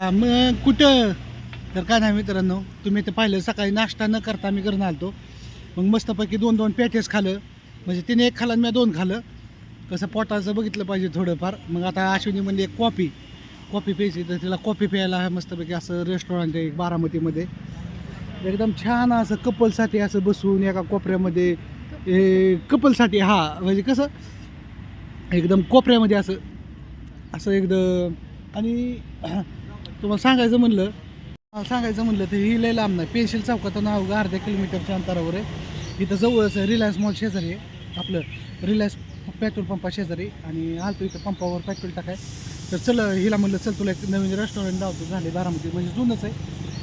मग कुठं? तर काय नाही मित्रांनो तुम्ही ते पाहिलं सकाळी नाश्ता न करता मी घरून आलतो. मग मस्तपैकी दोन दोन पॅटेस खालं. म्हणजे तिने एक खाल्लं आणि मी दोन खाल्लं कसं पोटाचं बघितलं पाहिजे थोडंफार. मग आता अश्विनी म्हणजे एक कॉफी. कॉफी प्यायची. तर तिला कॉफी प्यायला मस्तपैकी असं रेस्टॉरंट आहे एक बारामतीमध्ये. एकदम छान असं कपलसाठी असं बसून एका कोपऱ्यामध्ये कपलसाठी हा म्हणजे कसं? एकदम कोपऱ्यामध्ये असं असं एकदम आणि तुम्हाला सांगायचं म्हणलं मला सांगायचं म्हणलं तर ही लय लांब नाही. पेन्सिल चौकातून नाव अर्ध्या किलोमीटरच्या अंतरावर. आहे इथं जवळच रिलायन्स मॉल शेजारी आहे. आपलं रिलायन्स पेट्रोल पंपा शेजारी आणि आलतो इथं पंपावर पेट्रोल टाकाय. तर चल हिला म्हणलं चल तुला एक नवीन रेस्टॉरंट लावतो. झाले बारामती. म्हणजे जुनंच आहे.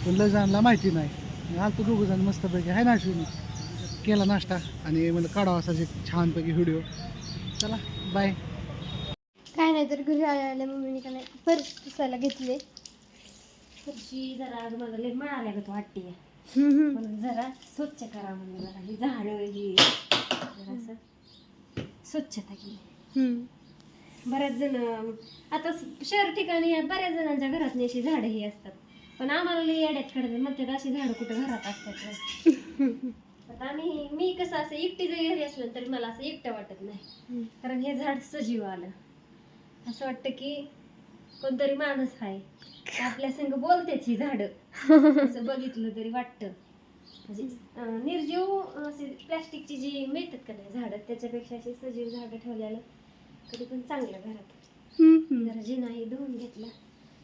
पण लजानला माहिती नाही. आलतो दोघं जण मस्तपैकी. आहे ना अश्विनी? केला नाश्ता. आणि म्हणलं काढावा असा जे छानपैकी व्हिडिओ चला बाय काय नाही तर घरी आले मम्मीने काय नाही परत पुसायला घेतले. फरशी जरा आज मला लय मिळाल्या ग वाटते. म्हणून जरा स्वच्छ करा म्हणून जरा ही झाडं ही. जरा असं स्वच्छता केली. बऱ्याच जण आता शहर ठिकाणी बऱ्याच जणांच्या घरात अशी झाडं ही असतात. पण आम्हाला लई येड्यात काढतात म्हणतात अशी झाडं कुठं घरात असतात. आता आम्ही मी कसं असं एकटी जरी घरी असलं तरी मला असं एकटं वाटत नाही. कारण हे झाड सजीव आलं. असं वाटतं की कोणतरी माणूस आहे आपल्या संग बोलतेच ही झाडं. असं बघितलं तरी वाटतं. म्हणजे अं, निर्जीव असे प्लॅस्टिकची जी मिळतात का नाही झाडं त्याच्यापेक्षा अशी सजीव झाडं ठेवलेलं कधी पण चांगलं घरात. हम्म. जरा जिनाही धुवून घेतला.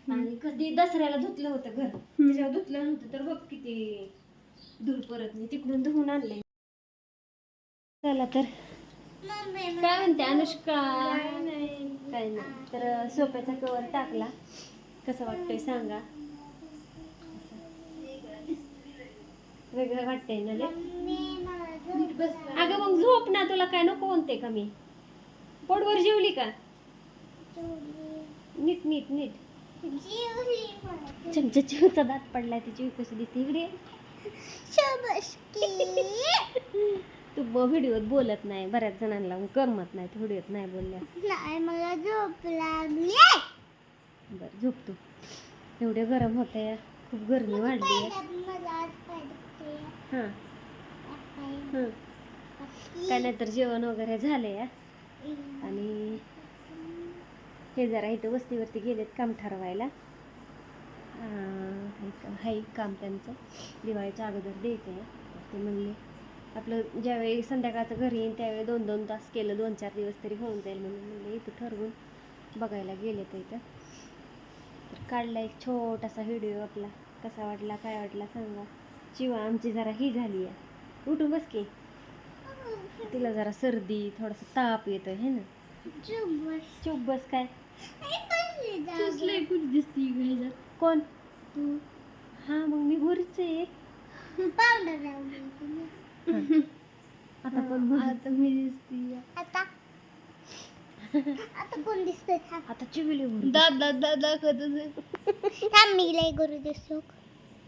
आणि कधी दसऱ्याला धुतलं होतं घर. त्याच्यावर धुतलं नव्हतं तर बघ किती धूळ परत मी तिकडून धुवून आणले. चला तर. काय म्हणते अनुष्का? काय नाही. तर सोप्याचा कवर टाकला. कसं वाटतंय सांगा. वेगळं वाटतंय ना? अगं मग झोप ना तुला काय नको म्हणते का मी? पोटभर जेवली का? नीट नीट नीट. चमचा चिवचा दात पडलाय ती चिव कशी दिसते. इकडे तू व्हिडिओत बोलत नाही बऱ्याच जणांना करमत नाही व्हिडिओत नाही बोलल्या नाही मला झोप लागली बरं झोप तू एवढे गरम होत आहे खूप गरमी वाढली आहे हां हां काय नाही तर जेवण वगैरे झालंय या आणि हे जरा इथं वस्तीवरती गेलेत काम ठरवायला हे हाय काम त्यांचं दिवाळीच्या अगोदर द्यायचं आहे ते म्हणले आपलं ज्यावेळी संध्याकाळचं घरी येईन त्यावेळी दोन दोन तास केलं दोन चार दिवस तरी होऊन जाईल म्हणून म्हणले इथं ठरवून बघायला गेले तर इथं. तर काढला एक छोटासा व्हिडिओ आपला. कसा वाटला काय वाटला सांगा. शिवा आमची जरा ही झाली आहे. उठून बस की. तिला जरा सर्दी थोडासा ताप येतोय है ना? चुप बस काय. दिसते कोण? तू. हा मग मी घरीच आहे. आता पण. आता मी दिसते. आता. आता कोण दिसतंय? आता चिविली. दादा दादा दाखवत मी लय करू दिसतो.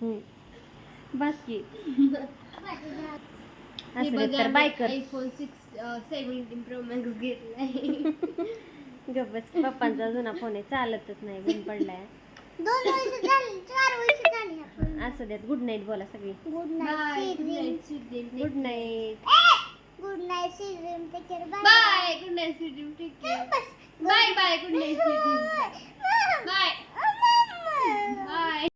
हम्म. बस की. असं नाही तर बाय कर. IPhone six seventeen pro max घेतलाय. गप्प बस पप्पांचा जुना फोन आहे चालतच नाही बंद पडलाय दोन वर्ष झाली चार वर्ष झाली असं द्यात गुड नाईट बोला सगळी. Good night good night good night good night sweet dream take care bye bye good night sweet dream take care bye bye good night sweet dream bye